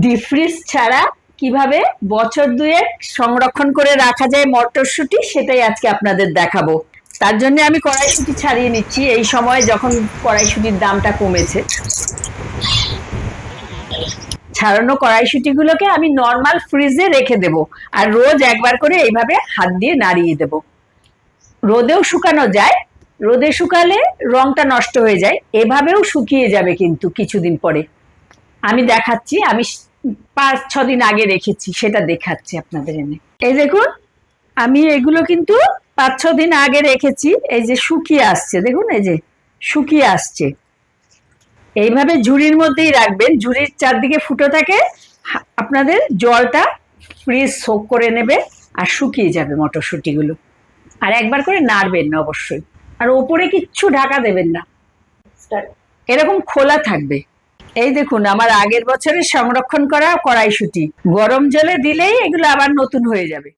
Deep fridge ছাড়া কীভাবে বছর দুয়েক সংরক্ষণ করে রাখা যায় মটরশুঁটি, সেটাই আজকে আপনাদের দেখাবো। তার জন্য আমি কড়াইশুঁটি ছাড়িয়ে নিচ্ছি। এই সময় যখন কড়াইশুঁটির দামটা কমেছে, ছাড়ানো কড়াইশুঁটিগুলোকে আমি নর্মাল ফ্রিজে রেখে দেব আর রোজ একবার করে এইভাবে হাত দিয়ে নাড়িয়ে দেব। রোদেও শুকানো যায়, রোদে শুকালে রংটা নষ্ট হয়ে যায়, এভাবেও শুকিয়ে যাবে কিন্তু কিছুদিন পরে। আমি দেখাচ্ছি আমি পাঁচ ছ দিন আগে রেখেছি সেটা দেখাচ্ছি আপনাদের এনে। এই দেখুন আমি এগুলো কিন্তু পাঁচ ছ দিন আগে রেখেছি এই যে শুকিয়ে আসছে দেখুন এই যে শুকিয়ে আসছে। এইভাবে ঝুড়ির মধ্যেই রাখবেন ঝুড়ির চারদিকে ফুটো থাকে আপনাদের জলটা ফ্রিজ সোক করে নেবে আর শুকিয়ে যাবে মটরশুঁটিগুলো। আর একবার করে নাড়বেন না অবশ্যই। আর ওপরে কিচ্ছু ঢাকা দেবেন না। এরকম খোলা থাকবে। এই দেখুন, আমার আগের বছরের সংরক্ষণ করা কড়াইশুটি। গরম জলে দিলেই এগুলো আবার নতুন হয়ে যাবে।